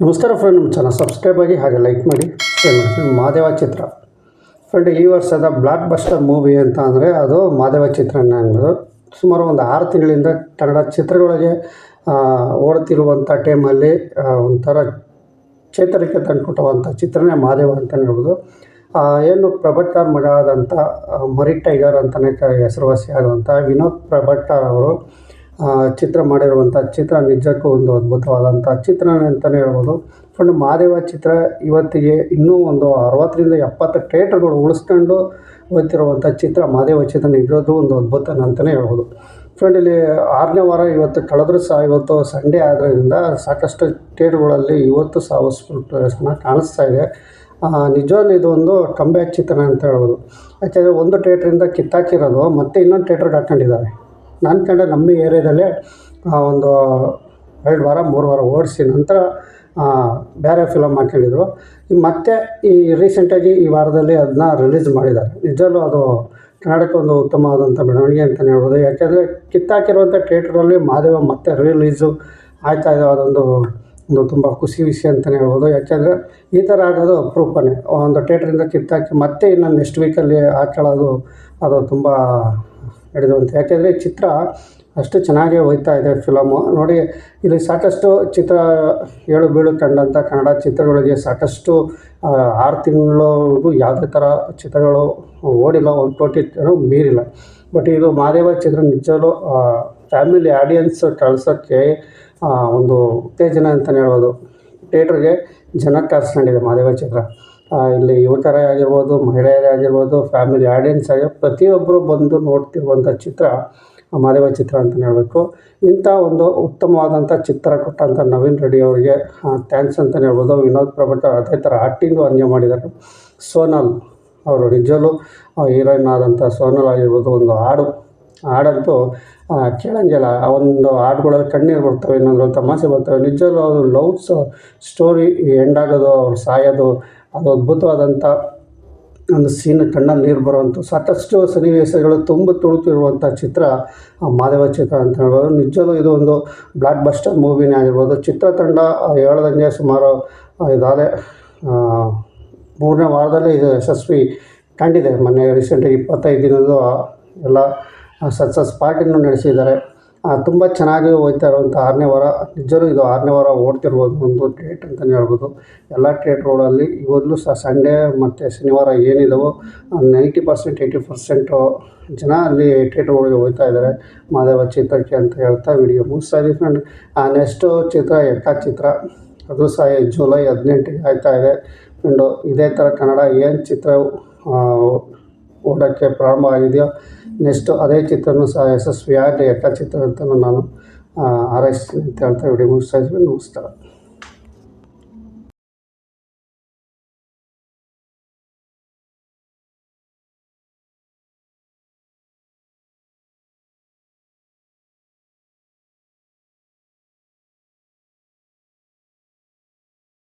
ನಮಸ್ಕಾರ ಫ್ರೆಂಡ್ ನಮ್ಮ channel subscribe ಆಗಿ ಹಾಗೆ ಲೈಕ್ ಮಾಡಿ ಶೇರ್ ಮಾಡಿ. ಮಾದೇವ ಚಿತ್ರ. ಫ್ರೆಂಡ್ ಈ ವರ್ಷದ ಬ್ಲಾಕ್ ಬಸ್ಟರ್ ಮೂವಿ ಅಂತ ಅಂದರೆ ಅದು ಮಾದೇವ ಚಿತ್ರ ಅನ್ನೋದು ಸುಮಾರು ಒಂದು ಆರು ತಿಂಗಳಿಂದ ಕನ್ನಡ ಚಿತ್ರಗಳಿಗೆ ಓಡುತ್ತಿರುವಂಥ ಟೈಮಲ್ಲಿ ಒಂಥರ ಚೇತರಿಕೆ ತಂದುಕೊಟ್ಟುವಂಥ ಚಿತ್ರನೇ ಮಾದೇವ ಅಂತಲೇ ಹೇಳ್ಬೋದು. ಏನು ಪ್ರಭಟ್ಕರ್ ಮಗ ಆದಂಥ ಮರಿ ಟೈಗರ್ ಅಂತಲೇ ಹೆಸರುವಾಸಿ ಆದಂಥ ವಿನೋದ್ ಪ್ರಭಟ್ಕರ್ ಅವರು ಚಿತ್ರ ಮಾಡಿರುವಂಥ ಚಿತ್ರ ನಿಜಕ್ಕೂ ಒಂದು ಅದ್ಭುತವಾದಂಥ ಚಿತ್ರ ಅಂತಲೇ ಹೇಳ್ಬೋದು. ಫ್ರೆಂಡ್ ಮಾದೇವ ಚಿತ್ರ ಇವತ್ತಿಗೆ ಇನ್ನೂ ಒಂದು ಅರವತ್ತರಿಂದ ಎಪ್ಪತ್ತು ಥಿಯೇಟರ್ಗಳು ಉಳಿಸ್ಕೊಂಡು ಹೋಗ್ತಿರುವಂಥ ಚಿತ್ರ ಮಾದೇವ ಚಿತ್ರ ನಿಜದ್ದು ಒಂದು ಅದ್ಭುತ ಅಂತಲೇ ಹೇಳ್ಬೋದು. ಫ್ರೆಂಡ್ ಇಲ್ಲಿ ಆರನೇ ವಾರ ಇವತ್ತು ಕಳೆದ್ರೂ ಸಹ ಇವತ್ತು ಸಂಡೇ ಆದ್ದರಿಂದ ಸಾಕಷ್ಟು ಥಿಯೇಟ್ರ್ಗಳಲ್ಲಿ ಇವತ್ತು ಸಹ ಹೌಸ್ಫುಲ್ ಪ್ರದರ್ಶನ ಕಾಣಿಸ್ತಾ ಇದೆ. ನಿಜವಾಗ್ಲೂ ಇದು ಒಂದು ಕಂಬ್ಯಾಕ್ ಚಿತ್ರ ಅಂತ ಹೇಳ್ಬೋದು. ಯಾಕೆಂದರೆ ಒಂದು ಥಿಯೇಟ್ರಿಂದ ಕಿತ್ತಾಕಿರೋದು, ಮತ್ತೆ ಇನ್ನೊಂದು ಥಿಯೇಟ್ರಿಗೆ ಹಾಕ್ಕೊಂಡಿದ್ದಾರೆ ನಾನು ಕಂಡ ನಮ್ಮ ಏರಿಯಾದಲ್ಲೇ ಒಂದು ಎರಡು ವಾರ, ಮೂರು ವಾರ ಓಡಿಸಿ ನಂತರ ಬೇರೆ ಫಿಲಮ್ ಹಾಕ್ಕೊಂಡಿದ್ರು ಮತ್ತೆ ಈ ರೀಸೆಂಟಾಗಿ ಈ ವಾರದಲ್ಲಿ ಅದನ್ನ ರಿಲೀಸ್ ಮಾಡಿದ್ದಾರೆ. ನಿಜಲ್ಲೂ ಅದು ಕನ್ನಡಕ್ಕೆ ಒಂದು ಉತ್ತಮವಾದಂಥ ಬೆಳವಣಿಗೆ ಅಂತಲೇ ಹೇಳ್ಬೋದು. ಯಾಕೆಂದರೆ ಕಿತ್ತಾಕಿರುವಂಥ ಥಿಯೇಟ್ರಲ್ಲಿ ಮಾದೇವ ಮತ್ತೆ ರಿಲೀಸು ಆಯ್ತಾ ಇದೆ ಅದೊಂದು ಒಂದು ತುಂಬ ಖುಷಿ ವಿಷಯ ಅಂತಲೇ ಹೇಳ್ಬೋದು. ಯಾಕೆಂದರೆ ಈ ಥರ ಆಗೋದು ಅಪರೂಪನೇ. ಒಂದು ಥಿಯೇಟ್ರಿಂದ ಕಿತ್ತಾಕಿ ಮತ್ತೆ ಇನ್ನೊಂದು ನೆಕ್ಸ್ಟ್ ವೀಕಲ್ಲಿ ಹಾಕೊಳ್ಳೋದು ಅದು ತುಂಬ ನಡೆದಂತೆ ಯಾಕೆಂದರೆ ಈ ಚಿತ್ರ ಅಷ್ಟು ಚೆನ್ನಾಗಿ ಹೋಗ್ತಾ ಇದೆ ಫಿಲಮು ನೋಡಿ, ಇಲ್ಲಿ ಸಾಕಷ್ಟು ಚಿತ್ರ ಏಳು ಬೀಳು ಕಂಡಂಥ ಕನ್ನಡ ಚಿತ್ರಗಳಿಗೆ ಸಾಕಷ್ಟು ಆರು ತಿಂಗಳವರೆಗೂ ಯಾವುದೇ ಥರ ಚಿತ್ರಗಳು ಓಡಿಲ್ಲ, ಒಂದು ಕೋಟಿ ಮೀರಿಲ್ಲ. ಬಟ್ ಇದು ಮಾದೇವ ಚಿತ್ರ ನಿಜವೂ ಫ್ಯಾಮಿಲಿ ಆಡಿಯನ್ಸ್ ಕಳ್ಸೋಕ್ಕೆ ಒಂದು ಉತ್ತೇಜನ ಅಂತಲೇ ಹೇಳ್ಬೋದು. ಥಿಯೇಟ್ರಿಗೆ ಜನ ಕರ್ಸ್ಕೊಂಡಿದೆ ಮಾದೇವ ಚಿತ್ರ. ಇಲ್ಲಿ ಯುವಕರೇ ಆಗಿರ್ಬೋದು, ಮಹಿಳೆಯರೇ ಆಗಿರ್ಬೋದು ಫ್ಯಾಮಿಲಿ ಆಡಿಯನ್ಸ್ ಆಗಿ ಪ್ರತಿಯೊಬ್ಬರು ಬಂದು ನೋಡ್ತಿರುವಂಥ ಚಿತ್ರ ಮಾದೇವ ಚಿತ್ರ ಅಂತಲೇ ಹೇಳಬೇಕು. ಇಂಥ ಒಂದು ಉತ್ತಮವಾದಂಥ ಚಿತ್ರ ಕೊಟ್ಟಂಥ ನವೀನ್ ರೆಡ್ಡಿ ಅವರಿಗೆ ಥ್ಯಾಂಕ್ಸ್ ಅಂತಲೇ ಹೇಳ್ಬೋದು. ವಿನೋದ್ ಪ್ರಭಟ್ ಅದೇ ಥರ ಆ್ಯಕ್ಟಿಂಗು ಹಂಗೆ ಮಾಡಿದ್ದಾರೆ. ಸೋನಲ್ ಅವರು ನಿಜಲು ಹೀರೋಯಿನ್ ಆದಂಥ ಸೋನಲ್ ಆಗಿರ್ಬೋದು, ಒಂದು ಹಾಡು, ಹಾಡಂತೂ ಕೇಳಂಗಿಲ್ಲ. ಆ ಒಂದು ಹಾಡುಗಳಲ್ಲಿ ಕಣ್ಣೀರು ಬರ್ತವೆ ಇನ್ನೊಂದು ತಮಾಷೆ ಬರ್ತವೆ. ನಿಜಲು ಅದು ಲವ್ಸ್ ಸ್ಟೋರಿ ಎಂಡ್ ಆಗೋದು, ಅವ್ರು ಸಾಯೋದು ಅದು ಅದ್ಭುತವಾದಂಥ ಒಂದು ಸೀನ್ ಕಣ್ಣಲ್ಲಿ ನೀರು ಬರುವಂಥ ಸಾಕಷ್ಟು ಸನ್ನಿವೇಶಗಳು ತುಂಬ ತುಳುಕಿರುವಂಥ ಚಿತ್ರ ಮಾದೇವ ಚಿತ್ರ ಅಂತ ಹೇಳ್ಬೋದು. ನಿಜವೂ ಇದು ಒಂದು ಬ್ಲಾಕ್ ಬಸ್ಟರ್ ಮೂವಿನೇ ಆಗಿರ್ಬೋದು. ಚಿತ್ರತಂಡ ಹೇಳ್ದಂಗೆ ಸುಮಾರು ಇದಾದ. ಮೂರನೇ ವಾರದಲ್ಲಿ ಇದು ಯಶಸ್ವಿ ಕಂಡಿದೆ. ಮೊನ್ನೆ ರೀಸೆಂಟಾಗಿ ಇಪ್ಪತ್ತೈದು ದಿನದ ಎಲ್ಲ ಸಕ್ಸಸ್ ಪಾರ್ಟಿನೂ ನಡೆಸಿದ್ದಾರೆ. ತುಂಬ ಚೆನ್ನಾಗಿ ಹೋಗ್ತಾ ಇರುವಂಥ ಆರನೇ ವಾರ ನಿಜವೂ ಇದು ಆರನೇ ವಾರ ಓಡ್ತಿರ್ಬೋದು ಒಂದು ಡೇಟ್ ಅಂತಲೇ ಹೇಳ್ಬೋದು. ಎಲ್ಲ ಥಿಯೇಟ್ರ್ಗಳಲ್ಲಿ ಇವತ್ತು ಸಹ ಸಂಡೇ ಮತ್ತು ಶನಿವಾರ ಏನಿದಾವೋ ನೈಂಟಿ ಪರ್ಸೆಂಟ್ ಏಯ್ಟಿ ಪರ್ಸೆಂಟು ಜನ ಅಲ್ಲಿ ಥಿಯೇಟ್ರ್ಗಳಿಗೆ ಹೋಗ್ತಾ ಇದ್ದಾರೆ. ಮಾದೇವ ಚಿತ್ರಕ್ಕೆ ಅಂತ ಹೇಳ್ತಾ ವಿಡಿಯೋ ಮುಗಿಸ್ತಾ ಇದ್ದೀವಿ ಫ್ರೆಂಡ್ ನೆಕ್ಸ್ಟು ಚಿತ್ರ ಎಕ್ಕ ಚಿತ್ರ ಅದು ಸಹ ಜುಲೈ ಹದಿನೆಂಟಿಗೆ ಆಯ್ತಾ ಇದೆ. ಫ್ರೆಂಡು ಇದೇ ಥರ ಕನ್ನಡ ಏನು ಚಿತ್ರ ಓಡೋಕ್ಕೆ ಪ್ರಾರಂಭ ಆಗಿದೆಯೋ ನೆಕ್ಸ್ಟು ಅದೇ ಚಿತ್ರನೂ ಸಹ ಯಶಸ್ವಿಯಾಗಲಿ ಎಕ್ಕ ಚಿತ್ರ ಅಂತ ನಾನು ಆ, ಹಾರೈಸ್ತೀನಿ ಅಂತ ಹೇಳ್ತಾ ವಿಡಿಯೋ ಮುಗಿಸ್ತಾ ಇದ್ದೀನಿ ನಮಸ್ಕಾರ